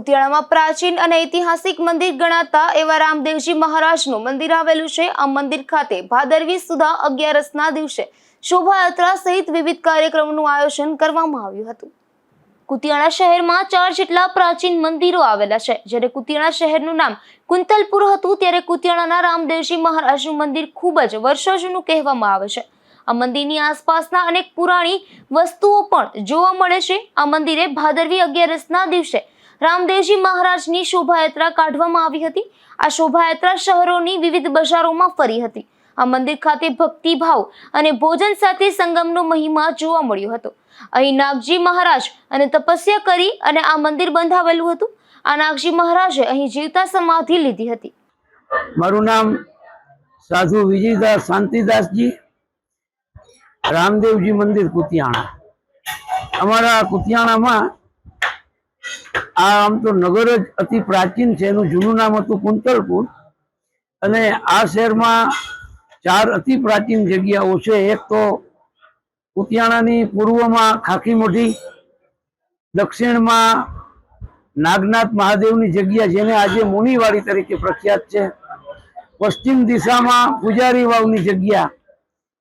કુતિયાણામાં પ્રાચીન અને ઐતિહાસિક મંદિર ગણાતા એવા રામદેવજી મહારાજનું મંદિર આવેલું છે. આ મંદિર ખાતે ભાદરવી સુધા અગિયારસના દિવસે શોભાયાત્રા સહિત વિવિધ કાર્યક્રમોનું આયોજન કરવામાં આવ્યું હતું. કુતિયાણા શહેરમાં ચાર જેટલા પ્રાચીન મંદિરો આવેલા છે. જ્યારે કુતિયાણા શહેરનું નામ કુંતલપુર હતું, ત્યારે કુતિયાણાના રામદેવજી મહારાજનું મંદિર ખૂબ જ વર્ષો જૂનું કહેવામાં આવે છે. આ મંદિરની આસપાસના અનેક પુરાણી વસ્તુઓ પણ જોવા મળે છે. આ મંદિરે ભાદરવી અગિયારસના દિવસે રામદેવજી મહારાજની શોભાયાત્રા કાઢવામાં આવી હતી. આ શોભાયાત્રા શહેરોની વિવિધ બજારોમાં ફરી હતી. આ મંદિર ખાતે ભક્તિભાવ અને ભોજન સાથે સંગમનો મહિમા જોવા મળ્યો હતો. અહીં નાગજી મહારાજ અને તપસ્યા કરી અને આ મંદિર બંધાવેલું હતું. આ નાગજી મહારાજે અહીં જીવતા સમાધિ લીધી હતી. મારું નામ સાધુ વિજયદાસ શાંતિદાસજી, રામદેવજી મંદિર કુતિયાણા. અમારા કુતિયાણામાં આ આમ તો નગર જ અતિ પ્રાચીન છે, એનું જૂનું નામ હતું કુંતલપુર. અને આ શહેરમાં ચાર અતિ પ્રાચીન જગ્યાઓ છે. એક તો કુતિયાણાની પૂર્વમાં ખાખી મોઢી, દક્ષિણમાં નાગનાથ મહાદેવની જગ્યા જેને આજે મુનિવાડી તરીકે પ્રખ્યાત છે. પશ્ચિમ દિશામાં પૂજારી વાવની જગ્યા,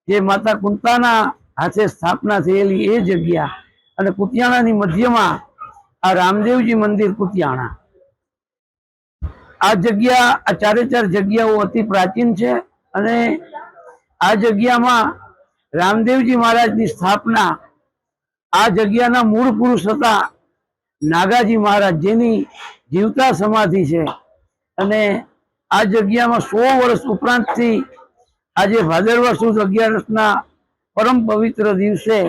જે માતા કુંતાના હાથે સ્થાપના થયેલી એ જગ્યા. અને કુતિયાણાની મધ્યમાં આ રામદેવજી મંદિર કુતિયાણા. આ જગ્યા, આ ચારે ચાર જગ્યાઓ અતિ પ્રાચીન છે અને આ જગ્યામાં રામદેવજી મહારાજની સ્થાપના આ જગ્યાના મૂળ પુરુષ હતા નાગાજી મહારાજ, જેની જીવતા સમાધિ છે. અને આ જગ્યામાં સો વર્ષ ઉપરાંતથી આજે ભાદરવા સુદ અગિયારસના પરમ પવિત્ર દિવસે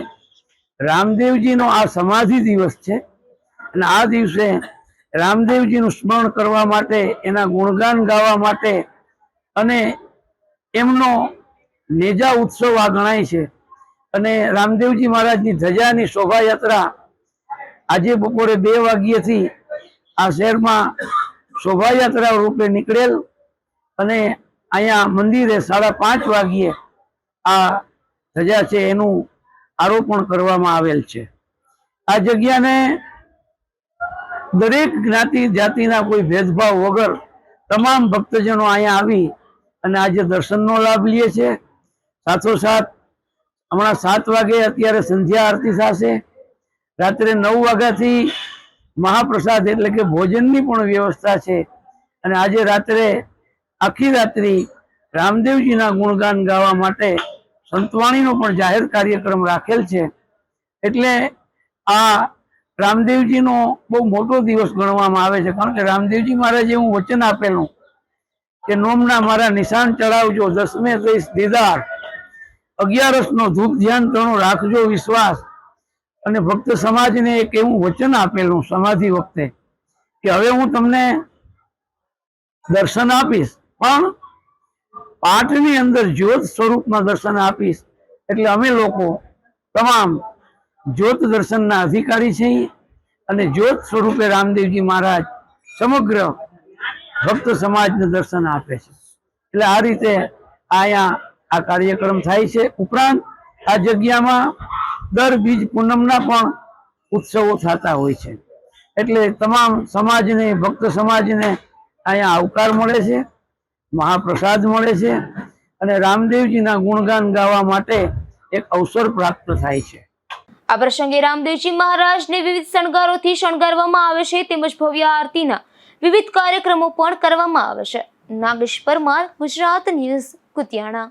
રામદેવજીનો આ સમાધિ દિવસ છે. અને આ દિવસે રામદેવજીનું સ્મરણ કરવા માટે, એના ગુણગાન ગાવા માટે અને એમનો નેજા ઉત્સવ આ ગણાય છે. અને રામદેવજી મહારાજની ધજાની શોભાયાત્રા આજે બપોરે બે વાગ્યેથી આ શહેરમાં શોભાયાત્રા રૂપે નીકળેલ અને અહીંયા મંદિરે સાડા પાંચ વાગ્યે આ ધજા છે એનું આરોપણ કરવામાં આવેલ છે. આ જગ્યાને દરેક જ્ઞાતિ જાતિના કોઈ ભેદભાવ વગર તમામ ભક્તજનો અહીંયા આવી અને આજે દર્શનનો લાભ લે છે. સાથોસાથ હમણાં સાત વાગે અત્યારે સંધ્યા આરતી થશે. રાત્રે નવ વાગ્યાથી મહાપ્રસાદ એટલે કે ભોજનની પણ વ્યવસ્થા છે. અને આજે રાત્રે, આખી રાત્રિ રામદેવજીના ગુણગાન ગાવા માટે સંતવાણીનો પણ જાહેર કાર્યક્રમ રાખેલ છે. એટલે આ રામદેવજીનો બહુ મોટો દિવસ ગણવામાં આવે છે. કારણ કે રામદેવજી મહારાજે હું વચન આપેલું કે નોમના મારા નિશાન ચડાવજો, દસમે દઈશ દીદાર. અગિયારસનો ધૂપ ધ્યાન તણો રાખજો વિશ્વાસ. અને ભક્ત સમાજને એક એવું વચન આપેલું સમાધિ વખતે કે હવે હું તમને દર્શન આપીશ, પણ પાઠની અંદર જ્યોત સ્વરૂપમાં દર્શન આપીશ. એટલે અમે લોકો તમામ જ્યોત દર્શનના અધિકારી છે અને જ્યોત સ્વરૂપે રામદેવજી મહારાજ સમગ્ર ભક્ત સમાજને દર્શન આપે છે. એટલે આ રીતે અહીંયા આ કાર્યક્રમ થાય છે. ઉપરાંત આ જગ્યામાં દર બીજ પૂનમના પણ ઉત્સવો થતા હોય છે. એટલે તમામ સમાજને, ભક્ત સમાજને અહીંયા આવકાર મળે છે, મહાપ્રસાદ મળે છે અને રામદેવજીના ગુણગાન ગાવા માટે એક અવસર પ્રાપ્ત થાય છે. આ પ્રસંગે રામદેવજી મહારાજને વિવિધ શણગારોથી શણગારવામાં આવે છે તેમજ ભવ્ય આરતીના વિવિધ કાર્યક્રમો પણ કરવામાં આવે છે. નાગેશ પરમાર ગુજરાત ન્યૂઝ, કુતિયાણા.